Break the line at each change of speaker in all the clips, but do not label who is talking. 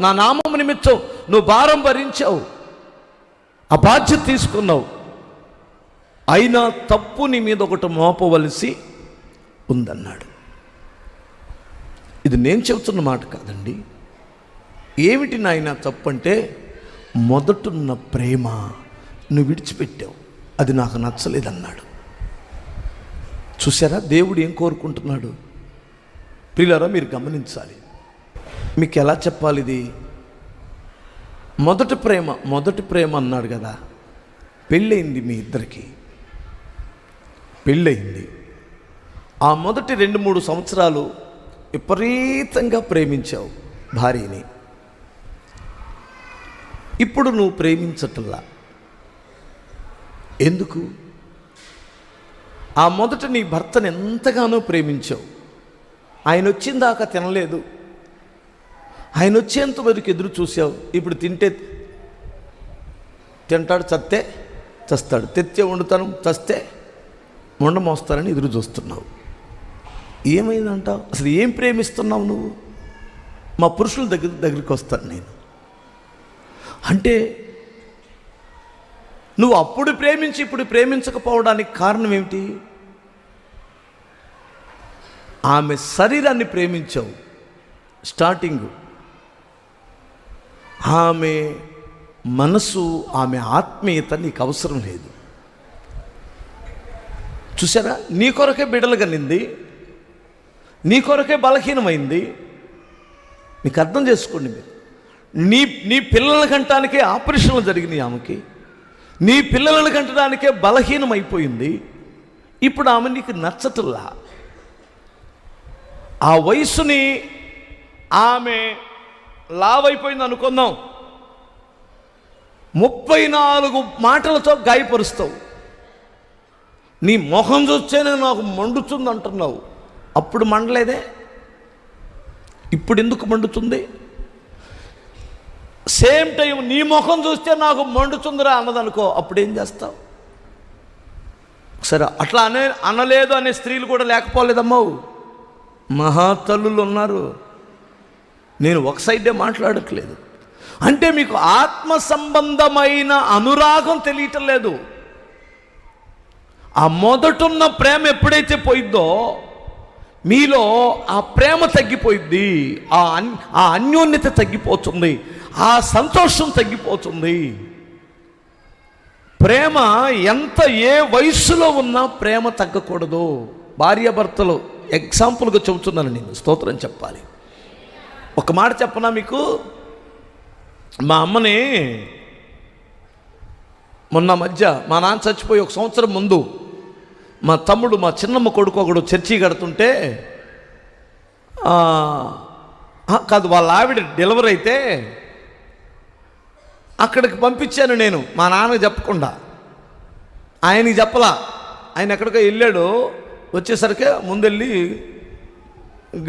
నా నామం నిమిత్తం నువ్వు భారం భరించావు. ఆ బాధ్యత తీసుకున్నావు. అయినా తప్పు నీ మీద ఒకటి మోపవలసి ఉందన్నాడు. ఇది నేను చెబుతున్న మాట కాదండి. ఏమిటి నాయన తప్పు అంటే మొదటున్న ప్రేమ నువ్వు విడిచిపెట్టావు. అది నాకు నచ్చలేదన్నాడు. చూసారా దేవుడు ఏం కోరుకుంటున్నాడు? ప్రియులారా మీరు గమనించాలి. మీకు ఎలా చెప్పాలి ఇది మొదటి ప్రేమ మొదటి ప్రేమ అన్నాడు కదా. పెళ్ళయింది మీ ఇద్దరికి. పెళ్ళయింది. ఆ మొదటి రెండు మూడు సంవత్సరాలు విపరీతంగా ప్రేమించావు భార్యని. ఇప్పుడు నువ్వు ప్రేమించటల్లా ఎందుకు? ఆ మొదట నీ భర్తను ఎంతగానో ప్రేమించావు. ఆయన వచ్చిందాకా తినలేదు. ఆయన వచ్చేంత వరకు ఎదురు చూసావు. ఇప్పుడు తింటే తింటాడు చస్తే చస్తాడు. తెచ్చే వండుతాను చస్తే మొండ మోస్తారని ఎదురు చూస్తున్నావు. ఏమైందంటావు? అసలు ఏం ప్రేమిస్తున్నావు నువ్వు? మా పురుషుల దగ్గర దగ్గరికి వస్తాను నేను. అంటే నువ్వు అప్పుడు ప్రేమించి ఇప్పుడు ప్రేమించకపోవడానికి కారణం ఏమిటి? ఆమె శరీరాన్ని ప్రేమించావు. స్టార్టింగ్ ఆమె మనసు ఆమె ఆత్మీయత నీకు అవసరం లేదు. చూసారా నీ కొరకే బిడలు కనింది నీ కొరకే బలహీనమైంది. మీకు అర్థం చేసుకోండి మీరు. నీ నీ పిల్లల కంటానికే ఆపరేషన్లు జరిగినాయి ఆమెకి. నీ పిల్లలను కంటడానికే బలహీనమైపోయింది. ఇప్పుడు ఆమె నీకు నచ్చటల్లా ఆ వయసుని ఆమె లావైపోయింది అనుకుందాం. ముప్పై నాలుగు మాటలతో గాయపరుస్తావు. నీ మొహం చూస్తేనే నాకు మండుతుంది అంటున్నావు. అప్పుడు మండలేదే? ఇప్పుడు ఎందుకు మండుతుంది? సేమ్ టైం నీ ముఖం చూస్తే నాకు మండుతుందిరా అన్నదనుకో అప్పుడు ఏం చేస్తావు? సరే అట్లా అనే అనలేదు అనే స్త్రీలు కూడా లేకపోలేదమ్మావు. మహాతల్లులు ఉన్నారు. నేను ఒక సైడే మాట్లాడట్లేదు. అంటే మీకు ఆత్మ సంబంధమైన అనురాగం తెలియటం లేదు. ఆ మొదటున్న ప్రేమ ఎప్పుడైతే పోయిద్దో మీలో ఆ ప్రేమ తగ్గిపోయింది ఆ అన్ ఆ అన్యోన్యత తగ్గిపోతుంది ఆ సంతోషం తగ్గిపోతుంది. ప్రేమ ఎంత ఏ వయస్సులో ఉన్నా ప్రేమ తగ్గకూడదు. భార్యాభర్తలు ఎగ్జాంపుల్గా చెబుతున్నాను నేను స్తోత్రం చెప్పాలి. ఒక మాట చెప్పనా మీకు? మా అమ్మని మొన్న మధ్య మా నాన్న చచ్చిపోయి ఒక సంవత్సరం ముందు మా తమ్ముడు మా చిన్నమ్మ కొడుకు ఒకడు చర్చి కడుతుంటే కాదు వాళ్ళ ఆవిడ డెలివరీ అయితే అక్కడికి పంపించాను నేను మా నాన్నకి చెప్పకుండా. ఆయనకి చెప్పలా. ఆయన ఎక్కడికో వెళ్ళాడు వచ్చేసరికి ముందెళ్ళి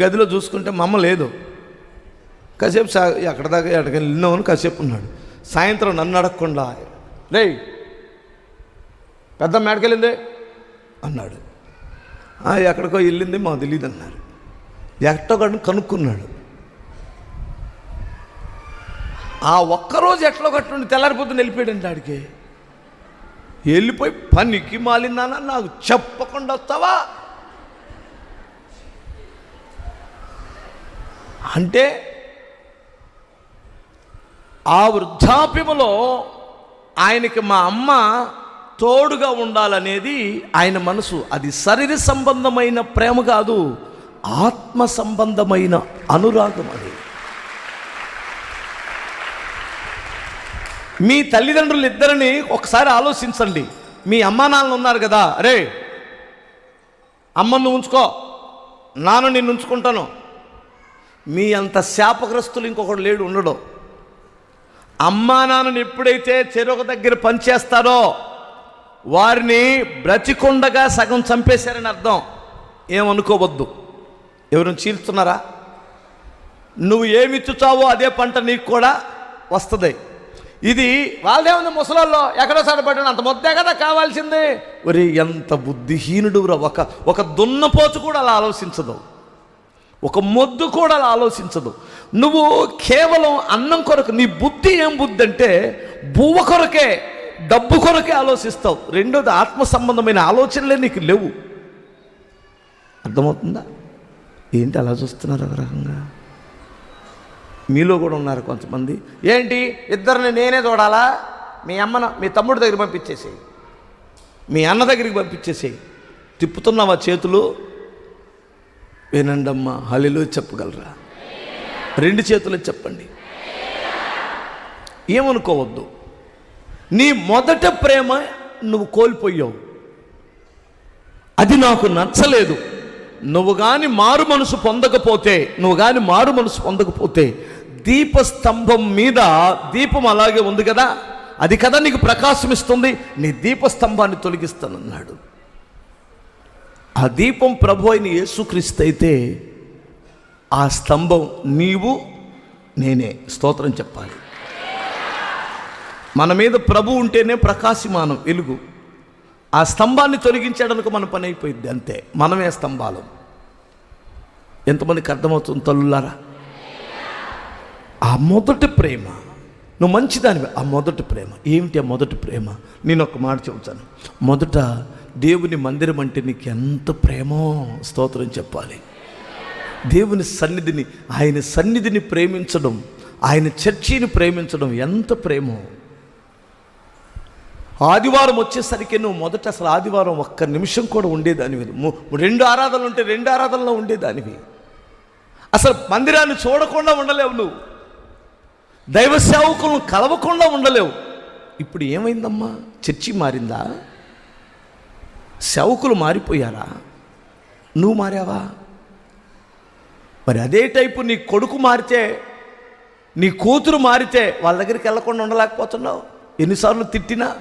గదిలో చూసుకుంటే మా అమ్మ లేదు. కాసేపు సా ఎక్కడ దాకా ఎక్కడికి వెళ్ళినామని కాసేపు ఉన్నాడు. సాయంత్రం నన్ను అడగకుండా రే పెద్ద మేడకెళ్ళింది అన్నాడు. "ఆ, ఎక్కడికో వెళ్ళింది మాకు తెలియదు అన్నారు. ఎక్కడో కానీ కనుక్కున్నాడు. ఆ ఒక్కరోజు ఎట్లా కట్టుండి తెల్లారిపోతుంది వెళ్ళిపోయాడండి ఆడికి. వెళ్ళిపోయి పనికి మాలిందానా నాకు చెప్పకుండా వస్తావా? అంటే ఆ వృద్ధాప్యములో ఆయనకి మా అమ్మ తోడుగా ఉండాలనేది ఆయన మనసు. అది శరీర సంబంధమైన ప్రేమ కాదు ఆత్మ సంబంధమైన అనురాగం అది. మీ తల్లిదండ్రులు ఇద్దరిని ఒకసారి ఆలోచించండి. మీ అమ్మా నాన్నలు ఉన్నారు కదా అరే అమ్మను ఉంచుకో నాన్న నిన్ను ఉంచుకుంటాను. మీ అంత శాపగ్రస్తులు ఇంకొకడు లేడు ఉండడు. అమ్మా ఎప్పుడైతే చెరొక దగ్గర పనిచేస్తారో వారిని బ్రతికొండగా సగం చంపేశారని అర్థం. ఏమనుకోవద్దు. ఎవరిని చీల్చున్నారా నువ్వు ఏమిచ్చుతావో అదే పంట నీకు కూడా వస్తుంది. ఇది వాళ్ళదేముంది ముసలాల్లో ఎక్కడో సడపడ్డాను అంత మొత్తే కదా కావాల్సింది. ఒరే ఎంత బుద్ధిహీనుడు ఒక ఒక దున్నపోచు కూడా అలా ఆలోచించదు. ఒక మొద్దు కూడా ఆలోచించదు. నువ్వు కేవలం అన్నం కొరకు నీ బుద్ధి ఏం బుద్ధి అంటే బువ్వ కొరకే డబ్బు కొరకే ఆలోచిస్తావు. రెండోది ఆత్మ సంబంధమైన ఆలోచనలే నీకు లేవు. అర్థమవుతుందా? ఏంటి అలా చూస్తున్నారు ఒక రకంగా? మీలో కూడా ఉన్నారు కొంతమంది. ఏంటి? ఇద్దరిని నేనే చూడాలా? మీ అమ్మన మీ తమ్ముడి దగ్గర పంపించేసేయి. మీ అన్న దగ్గరికి పంపించేసేయి. తిప్పుతున్నావా చేతులు? వినండమ్మా హలిలో చెప్పగలరా? రెండు చేతులు చెప్పండి. ఏమనుకోవద్దు. నీ మొదట ప్రేమ నువ్వు కోల్పోయావు. అది నాకు నచ్చలేదు. నువ్వు కానీ మారు మనసు పొందకపోతే నువ్వు కానీ మారు మనసు పొందకపోతే దీపస్తంభం మీద దీపం అలాగే ఉంది కదా? అది కదా నీకు ప్రకాశం ఇస్తుంది. నీ దీపస్తంభాన్ని తొలగిస్తానన్నాడు. ఆ దీపం ప్రభు అయిన యేసుక్రీస్తు అయితే ఆ స్తంభం నీవు నేనే. స్తోత్రం చెప్పాలి. మన మీద ప్రభు ఉంటేనే ప్రకాశమానం వెలుగు. ఆ స్తంభాన్ని తొలగించడానికి మన పని అయిపోయింది అంతే. మనమే స్తంభాలం. ఎంతమందికి అర్థమవుతుంది తల్లులారా? ఆ మొదటి ప్రేమ. నువ్వు మంచిదానివి ఆ మొదటి ప్రేమ. ఏమిటి ఆ మొదటి ప్రేమ? నేను ఒక మాట చెబుతాను. మొదట దేవుని మందిరం అంటే నీకు ఎంత ప్రేమో స్తోత్రం చెప్పాలి. దేవుని సన్నిధిని ఆయన సన్నిధిని ప్రేమించడం ఆయన చర్చిని ప్రేమించడం ఎంత ప్రేమో. ఆదివారం వచ్చేసరికి నువ్వు మొదట అసలు ఆదివారం ఒక్క నిమిషం కూడా ఉండేదానివి. రెండు ఆరాధనలు ఉంటే రెండు ఆరాధనలో ఉండేదానివి. అసలు మందిరాన్ని చూడకుండా ఉండలేవు నువ్వు. దైవ సేవకులను కలవకుండా ఉండలేవు. ఇప్పుడు ఏమైందమ్మా? చర్చి మారిందా? సేవకులు మారిపోయారా? నువ్వు మారావా? మరి అదే టైపు నీ కొడుకు మారితే నీ కూతురు మారితే వాళ్ళ దగ్గరికి వెళ్ళకుండా ఉండలేకపోతున్నావు? ఎన్నిసార్లు తిట్టినా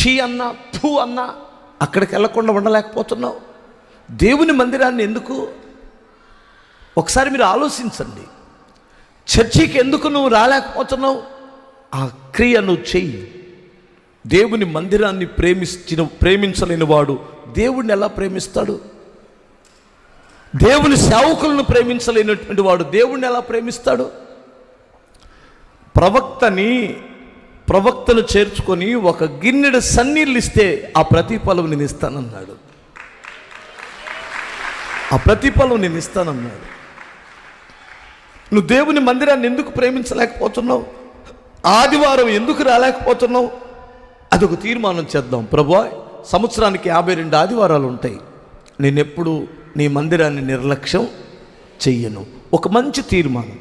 చీ అన్నా పూ అన్నా అక్కడికి వెళ్ళకుండా ఉండలేకపోతున్నావు? దేవుని మందిరాన్ని ఎందుకు? ఒకసారి మీరు ఆలోచించండి. చర్చికి ఎందుకు నువ్వు రాలేకపోతున్నావు? ఆ క్రియ నువ్వు చెయ్యి. దేవుని మందిరాన్ని ప్రేమించిన ప్రేమించలేని వాడు దేవుణ్ణి ఎలా ప్రేమిస్తాడు? దేవుని సేవకులను ప్రేమించలేనటువంటి వాడు దేవుణ్ణి ఎలా ప్రేమిస్తాడు? ప్రవక్తని ప్రవక్తను చేర్చుకొని ఒక గిన్నెడు సన్నీళ్ళు ఇస్తే ఆ ప్రతిఫలం నేను ఇస్తానన్నాడు. ఆ ప్రతిఫలం నేను ఇస్తానన్నాడు. నువ్వు దేవుని మందిరాన్ని ఎందుకు ప్రేమించలేకపోతున్నావు? ఆదివారం ఎందుకు రాలేకపోతున్నావు? అదొక తీర్మానం చేద్దాం. ప్రభా సంవత్సరానికి యాభై రెండు ఆదివారాలు ఉంటాయి. నేనెప్పుడు నీ మందిరాన్ని నిర్లక్ష్యం చెయ్యను. ఒక మంచి తీర్మానం.